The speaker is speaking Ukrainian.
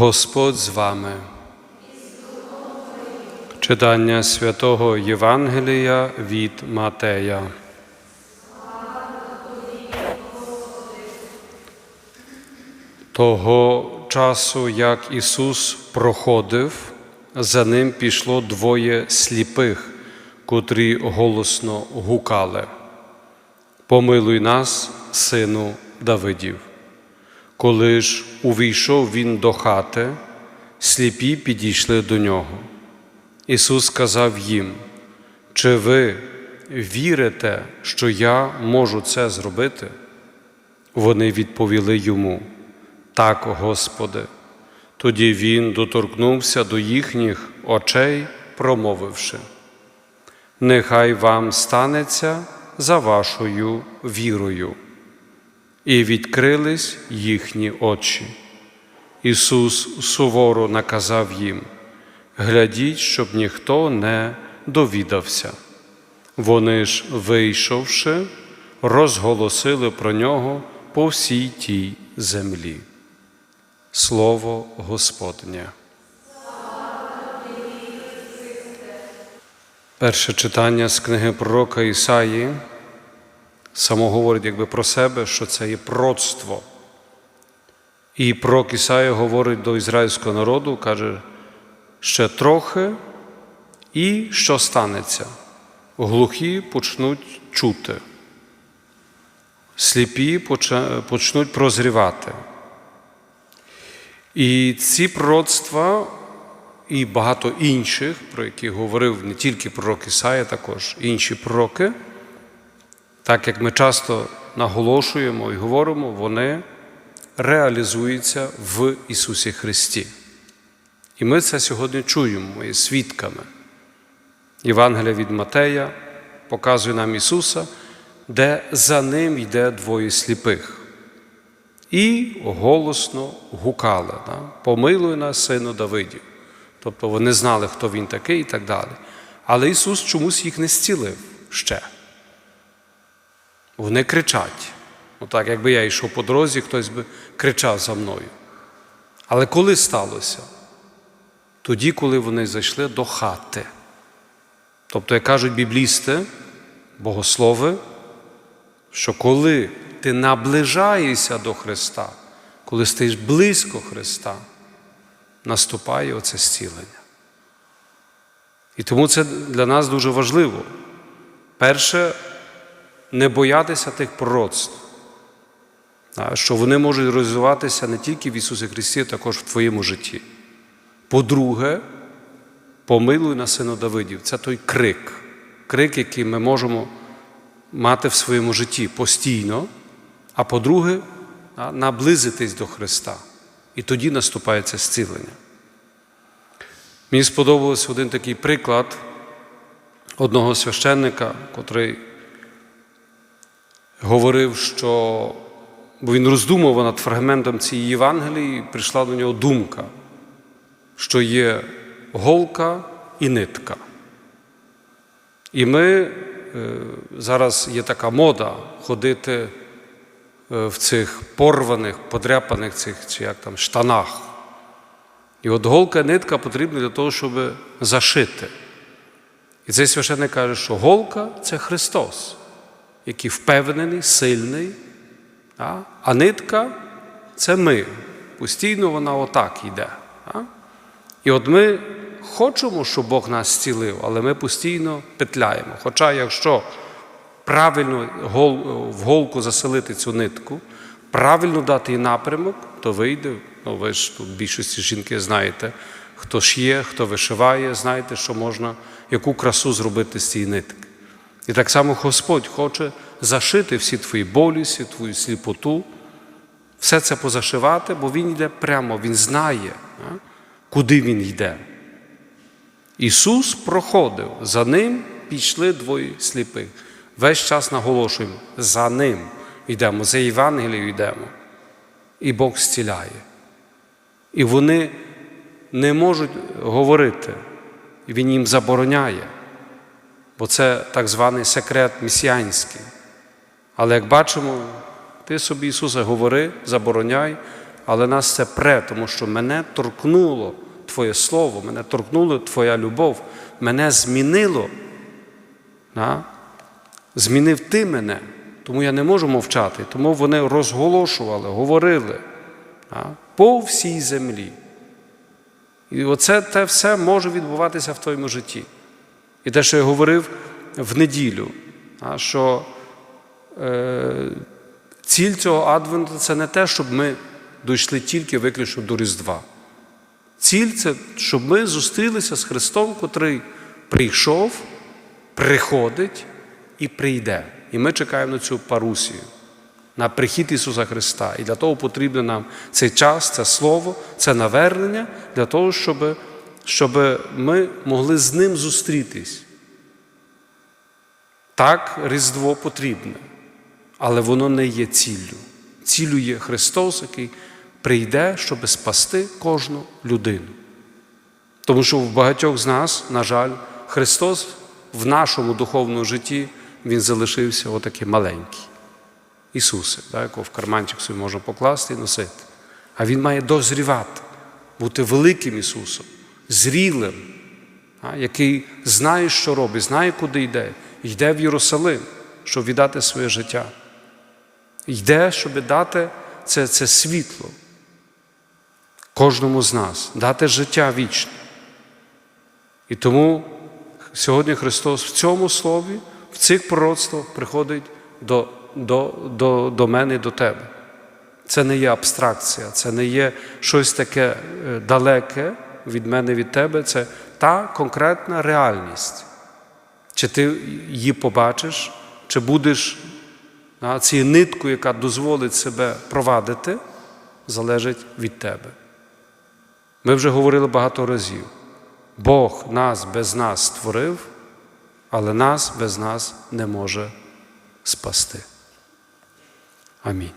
Господь з вами. Читання святого Євангелія від Матея. Того часу, як Ісус проходив, за ним пішло двоє сліпих, котрі голосно гукали. Помилуй нас, сину Давидів. Коли ж увійшов він до хати, сліпі підійшли до нього. Ісус сказав їм: Чи ви вірите, що я можу це зробити? Вони відповіли йому: Так, Господи. Тоді він доторкнувся до їхніх очей, промовивши: Нехай вам станеться за вашою вірою. І відкрились їхні очі. Ісус суворо наказав їм: глядіть, щоб ніхто не довідався. Вони ж, вийшовши, розголосили про нього по всій тій землі. Слово Господнє. Перше читання з книги пророка Ісаї само говорить якби про себе, що це є пророцтво. І пророк Ісаї говорить до ізраїльського народу, каже, ще трохи, і що станеться? Глухі почнуть чути, сліпі почнуть прозрівати. І ці пророцтва, і багато інших, про які говорив не тільки пророк Ісая, також інші пророки, так як ми часто наголошуємо і говоримо, вони реалізуються в Ісусі Христі. І ми це сьогодні чуємо, ми свідками. Євангелія від Матея показує нам Ісуса, де за Ним йде двоє сліпих. І голосно гукали, да? помилуй нас, сину Давидів. Тобто вони знали, хто він такий і так далі. Але Ісус чомусь їх не зцілив ще. Вони кричать. Отак, якби я йшов по дорозі, хтось би кричав за мною. Але коли сталося? Тоді, коли вони зайшли до хати. Тобто, як кажуть біблісти, богослови, що коли ти наближаєшся до Христа, коли стаєш близько Христа, наступає оце зцілення. І тому це для нас дуже важливо. Перше, не боятися тих пророцтв, що вони можуть розвиватися не тільки в Ісусі Христі, а також в твоєму житті. По-друге, помилуй на сину Давидів. Це той крик, крик, який ми можемо мати в своєму житті постійно. А по-друге, наблизитись до Христа. І тоді наступає це зцілення. Мені сподобався один такий приклад одного священника, котрий говорив, що бо він роздумував над фрагментом цієї Євангелії, і прийшла до нього думка, що є голка і нитка. І ми зараз є така мода ходити в цих порваних, подряпаних цих чи як там штанах. І от голка і нитка потрібна для того, щоб зашити. І цей священник каже, що голка це Христос, який впевнений, сильний, а нитка це ми. Постійно вона отак йде. І от ми хочемо, щоб Бог нас зцілив, але ми постійно петляємо. Хоча, якщо правильно в голку заселити цю нитку, правильно дати їй напрямок, то вийде. Ну, ви ж тут більшості жінки знаєте, хто ж є, хто вишиває, знаєте, що можна, яку красу зробити з цієї нитки. І так само Господь хоче зашити всі твої болі, всі твою сліпоту, все це позашивати, бо Він йде прямо, Він знає, куди Він йде. Ісус проходив, за ним пішли двоє сліпих. Весь час наголошуємо, за ним йдемо, за Євангелією йдемо. І Бог зціляє. І вони не можуть говорити, Він їм забороняє, бо це так званий секрет місіянський. Але як бачимо, ти собі, Ісусе, говори, забороняй, але нас це пре, тому що мене торкнуло Твоє Слово, мене торкнула Твоя любов, мене змінило. Да? Змінив ти мене, тому я не можу мовчати. Тому вони розголошували, говорили да? по всій землі. І оце те все може відбуватися в твоєму житті. І те, що я говорив в неділю, що е, ціль цього адвенту це не те, щоб ми дійшли тільки виключно до Різдва. Ціль це, щоб ми зустрілися з Христом, котрий прийшов, приходить і прийде. І ми чекаємо на цю парусію, на прихід Ісуса Христа. І для того потрібно нам цей час, це Слово, це навернення, для того, щоб, щоб ми могли з Ним зустрітись. Так, Різдво потрібне, але воно не є ціллю. Ціллю є Христос, який прийде, щоб спасти кожну людину. Тому що в багатьох з нас, на жаль, Христос в нашому духовному житті Він залишився отакий маленький. Ісусе, да, якого в карманчик собі можна покласти і носити. А Він має дозрівати, бути великим Ісусом, зрілим, який знає, що робить, знає, куди йде. Йде в Єрусалим, щоб віддати своє життя. Йде, щоб дати це, це світло кожному з нас, дати життя вічне. І тому сьогодні Христос в цьому слові, в цих пророцтвах приходить до, до, до, до мене і до тебе. Це не є абстракція, це не є щось таке е, далеке від мене, від тебе. Це та конкретна реальність. Чи ти її побачиш, чи будеш цією ниткою, яка дозволить себе провадити, залежить від тебе. Ми вже говорили багато разів. Бог нас без нас створив, але нас без нас не може спасти. Амінь.